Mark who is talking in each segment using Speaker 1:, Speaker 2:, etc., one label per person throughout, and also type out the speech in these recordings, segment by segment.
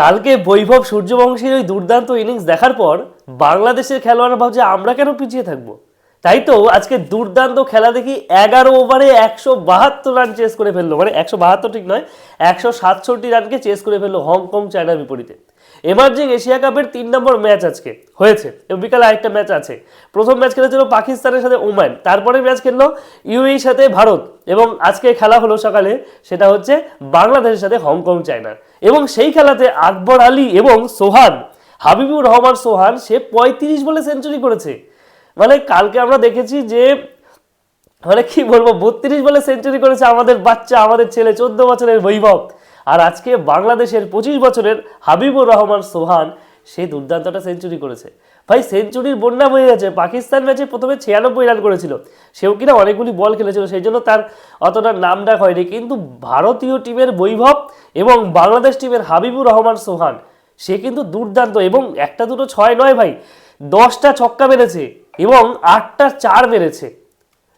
Speaker 1: কালকে বৈভব সূর্যবংশীর ওই দুর্দান্ত ইনিংস দেখার পর বাংলাদেশের খেলোয়াড়রা ভাবছে, আমরা কেন পিছিয়ে থাকব? তাই তো আজকে দুর্দান্ত খেলা দেখি এগারো ওভারে একশো বাহাত্তর রান চেস করে ফেলল। মানে একশো বাহাত্তর ঠিক নয়, একশো সাতষট্টি রানকে চেস করে ফেলল হংকং, চায়নার বিপরীতে। এমার্জিং এশিয়া কাপের তিন নম্বর ম্যাচ আজকে হয়েছে। এবং বিকালে আরেকটা ম্যাচ আছে। প্রথম ম্যাচ খেলেছিল পাকিস্তানের সাথে ওমান। তারপরে ম্যাচ খেললো ইউএর সাথে ভারত। এবং আজকে খেলা হলো সকালে, সেটা হচ্ছে বাংলাদেশের সাথে হংকং চায়নার এবং সেই খেলাতে আকবর আলী এবং সোহান, হাবিবুর রহমান সোহান, সে পঁয়ত্রিশ বলে সেঞ্চুরি করেছে। মানে কালকে আমরা দেখেছি যে মানে কি বলব, বত্রিশ বলে সেঞ্চুরি করেছে আমাদের বাচ্চা, আমাদের ছেলে, চোদ্দ বছরের বৈভব। আর আজকে বাংলাদেশের পঁচিশ বছরের হাবিবুর রহমান সোহান সে দুর্দান্তটা সেঞ্চুরি করেছে। ভাই সেঞ্চুরির বন্যা বয়ে গেছে। পাকিস্তান ম্যাচে প্রথমে ছিয়ানব্বই রান করেছিল। সেও কিনা অনেকগুলি বল খেলেছিল, সেই জন্য তার অতটা নাম ডাক হয়নি। কিন্তু ভারতীয় টিমের বৈভব এবং বাংলাদেশ টিমের হাবিবুর রহমান সোহান, সে কিন্তু দুর্দান্ত এবং একটা দুটো ছয় নয় ভাই, দশটা ছক্কা মেরেছে এবং আটটা চার মেরেছে।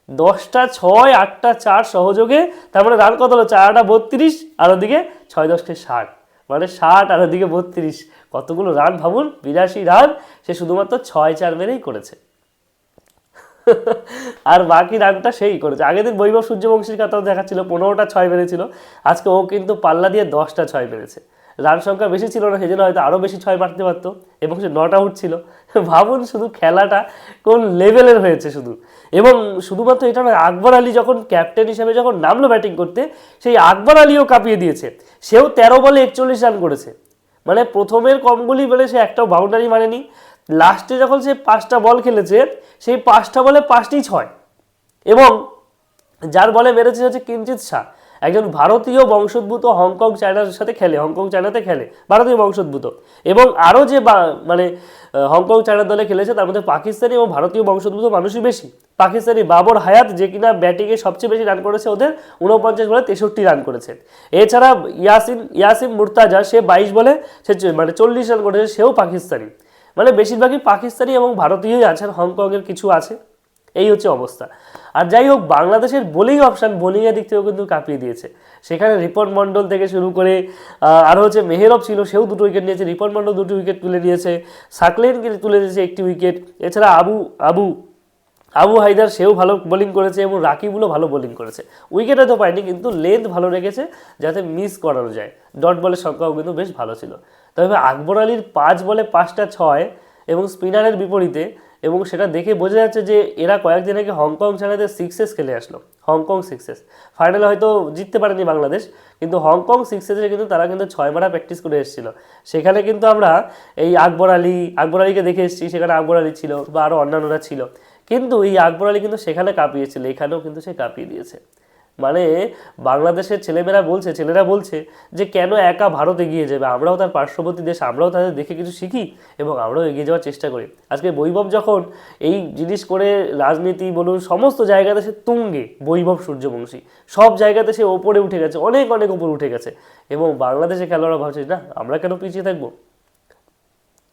Speaker 1: দশটা ছয়, আটটা চার সহযোগে, তার মানে রান কত হলো? চারটা বত্রিশ, আর ওদিকে ছয় দশকে ষাট। মানে ষাট আর ওদিকে বত্রিশ। কতগুলো রান ভাবুন? বিরাশি রান সে শুধুমাত্র ছয় চার মেরেই করেছে। আর বাকি রানটা সেই করেছে। আগের দিন বৈভব সূর্যবংশীর কথাও দেখাচ্ছিল, পনেরোটা ছয় মেরেছিল। আজকে ও কিন্তু পাল্লা দিয়ে দশটা ছয় মেরেছে। রান সংখ্যা বেশি ছিল না, সেজন্য হয়তো আরও বেশি ছয় মারতে পারতো এবং সে নট আউট ছিল। ভাবুন শুধু খেলাটা কোন লেভেলের হয়েছে শুধু। এবং শুধুমাত্র এটা নয়, আকবর আলী যখন ক্যাপ্টেন হিসেবে যখন নামলো ব্যাটিং করতে, সেই আকবর আলীও কাঁপিয়ে দিয়েছে। সেও তেরো বলে একচল্লিশ রান করেছে। মানে প্রথমের কমগুলি বলে সে একটাও বাউন্ডারি মানেনি লাস্টে যখন সে পাঁচটা বল খেলেছে, সেই পাঁচটা বলে পাঁচটি ছয়। এবং যার বলে মেরেছে হচ্ছে কিঞ্চিত শাহ। একজন ভারতীয় বংশোদ্ভূত হংকং চায়নার সাথে খেলে, হংকং চায়নাতে খেলে, ভারতীয় বংশোদ্ভূত। এবং আরও যে মানে হংকং চায়নার দলে খেলেছে, তার মধ্যে পাকিস্তানি এবং ভারতীয় বংশোদ্ভূত মানুষই বেশি। পাকিস্তানি বাবর হায়াত, যে কিনা ব্যাটিংয়ে সবচেয়ে বেশি রান করেছে, ওদের উনপঞ্চাশ বলে তেষট্টি রান করেছে। এছাড়া ইয়াসিন ইয়াসিন মুর্তাজা, সে বাইশ বলে, সে মানে চল্লিশ রান করেছে, সেও পাকিস্তানি। মানে বেশিরভাগই পাকিস্তানি এবং ভারতীয়ই আছে আর হংকংয়ের কিছু আছে। এই হচ্ছে অবস্থা। আর যাই হোক, বাংলাদেশের বোলিং অপশান বোলিংয়ের দিক থেকেও কিন্তু কাঁপিয়ে দিয়েছে। সেখানে রিপন মণ্ডল থেকে শুরু করে আরও হচ্ছে মেহেরব ছিল, সেও দুটো উইকেট নিয়েছে। রিপন মণ্ডল দুটি উইকেট তুলে নিয়েছে সাকলেনকে তুলে নিয়েছে একটি উইকেট এছাড়া আবু আবু আবু হায়দার সেও ভালো বোলিং করেছে এবং রাকিবুলও ভালো বোলিং করেছে। উইকেটে তো পায়নি, কিন্তু লেন্থ ভালো রেখেছে, যাতে মিস করানো যায়। ডট বলের সংখ্যাও কিন্তু বেশ ভালো ছিল। তবে আকবর আলীর পাঁচ বলে পাঁচটা ছয় এবং স্পিনারের বিপরীতে এবং সেটা দেখে বোঝা যাচ্ছে যে এরা কয়েকদিন আগে হংকং ছাড়াতে সিক্সেস খেলে আসলো, হংকং সিক্সেস। ফাইনালে হয়তো জিততে পারেনি বাংলাদেশ, কিন্তু হংকং সিক্সেসে কিন্তু তারা কিন্তু ছয় মারা প্র্যাকটিস করে এসেছিল। সেখানে কিন্তু আমরা এই আকবর আলী, আকবর আলীকে দেখে এসেছি, সেখানে আকবর আলী ছিল বা আরও অন্যান্যরা ছিল। কিন্তু এই আকবর আলী কিন্তু সেখানে কাঁপিয়েছিল, এখানেও কিন্তু সে কাঁপিয়ে দিয়েছে। মানে বাংলাদেশের ছেলেমেয়েরা বলছে, ছেলেরা বলছে যে কেন একা ভারত এগিয়ে যাবে? আমরাও তার পার্শ্ববর্তী দেশ, আমরাও তাদের দেখে কিছু শিখি এবং আমরাও এগিয়ে যাওয়ার চেষ্টা করি। আজকে বৈভব যখন এই জিনিস করে রাজনীতি বলুন, সমস্ত জায়গাতে সে তুঙ্গে, বৈভব সূর্যবংশী। সব জায়গাতে সে ওপরে উঠে গেছে, অনেক অনেক উপরে উঠে গেছে এবং বাংলাদেশে খেলোয়াড়রা ভাবছে না, আমরা কেন পিছিয়ে থাকব?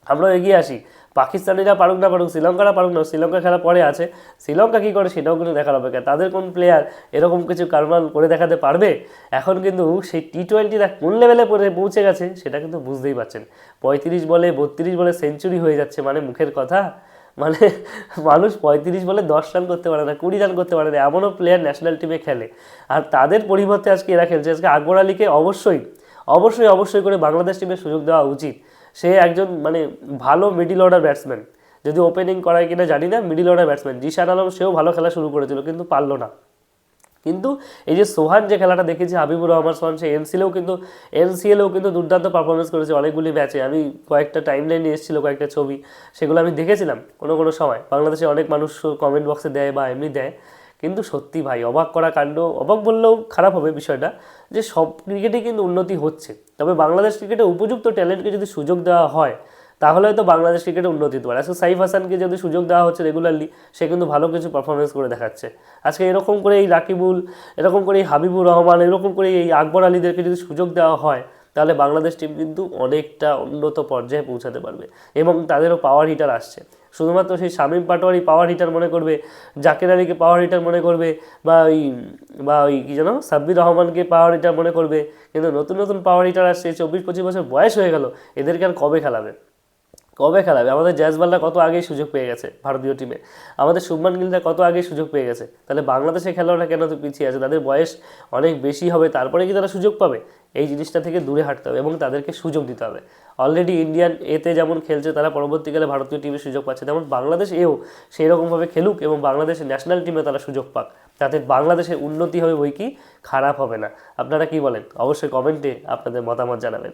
Speaker 1: আমরাও এগিয়ে আসি। পাকিস্তানিরা পারুক না পারুক, শ্রীলঙ্কারা পারুক না, শ্রীলঙ্কা খেলা পরে আছে। শ্রীলঙ্কা কী করে? সেটাও কিন্তু দেখার অপেক্ষা। তাদের কোন প্লেয়ার এরকম কিছু কারবার করে দেখাতে পারবে? এখন কিন্তু সেই টি টোয়েন্টিটা কোন লেভেলে পৌঁছে গেছে, সেটা কিন্তু বুঝতেই পারছেন। পঁয়ত্রিশ বলে, বত্রিশ বলে সেঞ্চুরি হয়ে যাচ্ছে মানে মুখের কথা। মানে মানুষ পঁয়ত্রিশ বলে দশ রান করতে পারে না, কুড়ি রান করতে পারে না, এমনও প্লেয়ার ন্যাশনাল টিমে খেলে। আর তাদের পরিবর্তে আজকে এরা খেলছে। আজকে আকবর আলীকে অবশ্যই অবশ্যই অবশ্যই করে বাংলাদেশ টিমের সুযোগ দেওয়া উচিত। সে একজন মানে ভালো মিডিল অর্ডার ব্যাটসম্যান যদি ওপেনিং করায় কিনা জানি না middle order batsman Zishan Alam সেও ভালো খেলা শুরু করেছিল, কিন্তু পারল না। কিন্তু এই যে সোহান যে খেলাটা দেখেছি, হাবিবুর রহমান, সোহান, সে এনসিলেও কিন্তু, এনসিএলেও কিন্তু দুর্দান্ত পারফরমেন্স করেছে অনেকগুলি ম্যাচে আমি কয়েকটা টাইম লাইনে এসেছিল, কয়েকটা ছবি, সেগুলো আমি দেখেছিলাম কোনো কোনো সময়। বাংলাদেশে অনেক মানুষ কমেন্ট বক্সে দেয় বা এমনি দেয়। কিন্তু সত্যি ভাই, অবাক করা কাণ্ড, অবাক বললেও খারাপ হবে বিষয়টা যে সব ক্রিকেটেই কিন্তু উন্নতি হচ্ছে। তবে বাংলাদেশ ক্রিকেটে উপযুক্ত ট্যালেন্টকে যদি সুযোগ দেওয়া হয়, তাহলে হয়তো বাংলাদেশ ক্রিকেটে উন্নতি হতে পারে। আজকে সাইফ হাসানকে যদি সুযোগ দেওয়া হচ্ছে রেগুলারলি সে কিন্তু ভালো কিছু পারফরমেন্স করে দেখাচ্ছে। আজকে এরকম করে এই রাকিবুল, এরকম করে এই হাবিবুর রহমান, এরকম করে এই আকবর আলীদেরকে যদি সুযোগ দেওয়া হয়, তাহলে বাংলাদেশ টিম কিন্তু অনেকটা উন্নত পর্যায়ে পৌঁছাতে পারবে এবং তাদেরও পাওয়ার হিটার আসছে। শুধুমাত্র সেই শামীম পাটোয়ারি পাওয়ার হিটার মনে করবে, জাকের আলীকে পাওয়ার হিটার মনে করবে, বা ওই বা ওই কী যেন, সাব্বির রহমানকে পাওয়ার হিটার মনে করবে, কিন্তু নতুন নতুন পাওয়ার হিটার আসছে, চব্বিশ পঁচিশ বছর বয়স হয়ে গেল, এদেরকে আর কবে খেলাবে? কবে খেলাবে? আমাদের জ্যাজবাল্লা কত আগেই সুযোগ পেয়ে গেছে ভারতীয় টিমে আমাদের শুভমান গিলরা কত আগেই সুযোগ পেয়ে গেছে? তাহলে বাংলাদেশের খেলোয়াড়রা কেন তো পিছিয়ে আছে? তাদের বয়স অনেক বেশি হবে, তারপরে কি তারা সুযোগ পাবে? এই জিনিসটা থেকে দূরে হাঁটতে হবে এবং তাদেরকে সুযোগ দিতে হবে। অলরেডি ইন্ডিয়ান এতে যেমন খেলছে, তারা পরবর্তীকালে ভারতীয় টিমে সুযোগ পাচ্ছে। তেমন বাংলাদেশ এও সেই রকমভাবে খেলুক এবং বাংলাদেশের ন্যাশনাল টিমে তারা সুযোগ পাক। তাতে বাংলাদেশের উন্নতি হবে বই কি? খারাপ হবে না। আপনারা কি বলেন? অবশ্যই কমেন্টে আপনাদের মতামত জানাবেন।